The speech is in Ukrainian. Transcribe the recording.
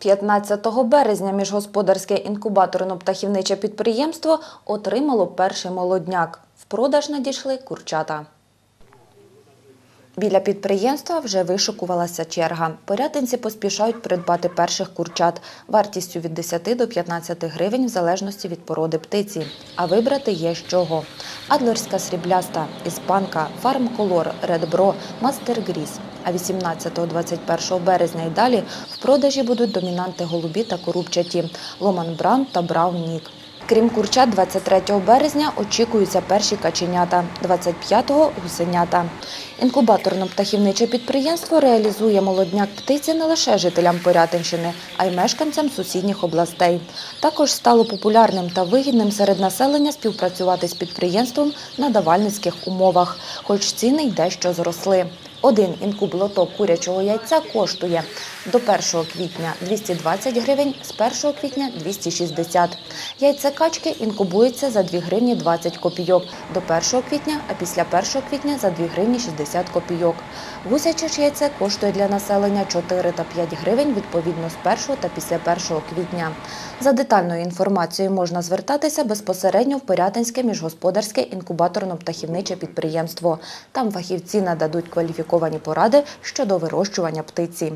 15 березня міжгосподарське інкубаторно-птахівниче підприємство отримало перший молодняк. В продаж надійшли курчата. Біля підприємства вже вишикувалася черга. Порятинці поспішають придбати перших курчат вартістю від 10 до 15 гривень в залежності від породи птиці. А вибрати є з чого. Адлерська срібляста, іспанка, фармколор, редбро, мастер гріз. А 18-21 березня і далі в продажі будуть домінанти голубі та корубчаті – Ломан Браун та Браун Нік. Крім курчат, 23 березня очікуються перші каченята, 25-го – гусенята. Інкубаторно-птахівниче підприємство реалізує молодняк птиці не лише жителям Порятинщини, а й мешканцям сусідніх областей. Також стало популярним та вигідним серед населення співпрацювати з підприємством на давальницьких умовах, хоч ціни й дещо зросли. Один інкуб-лоток курячого яйця коштує до 1 квітня 220 гривень, з 1 квітня 260. Яйце качки інкубується за 2 гривні 20 копійок до 1 квітня, а після 1 квітня за 2 гривні 60 копійок. Гусяче ж яйце коштує для населення 4 та 5 гривень відповідно з 1 та після 1 квітня. За детальною інформацією можна звертатися безпосередньо в Порятинське міжгосподарське інкубаторно-птахівниче підприємство. Там фахівці нададуть кваліфіковані поради щодо вирощування птиці.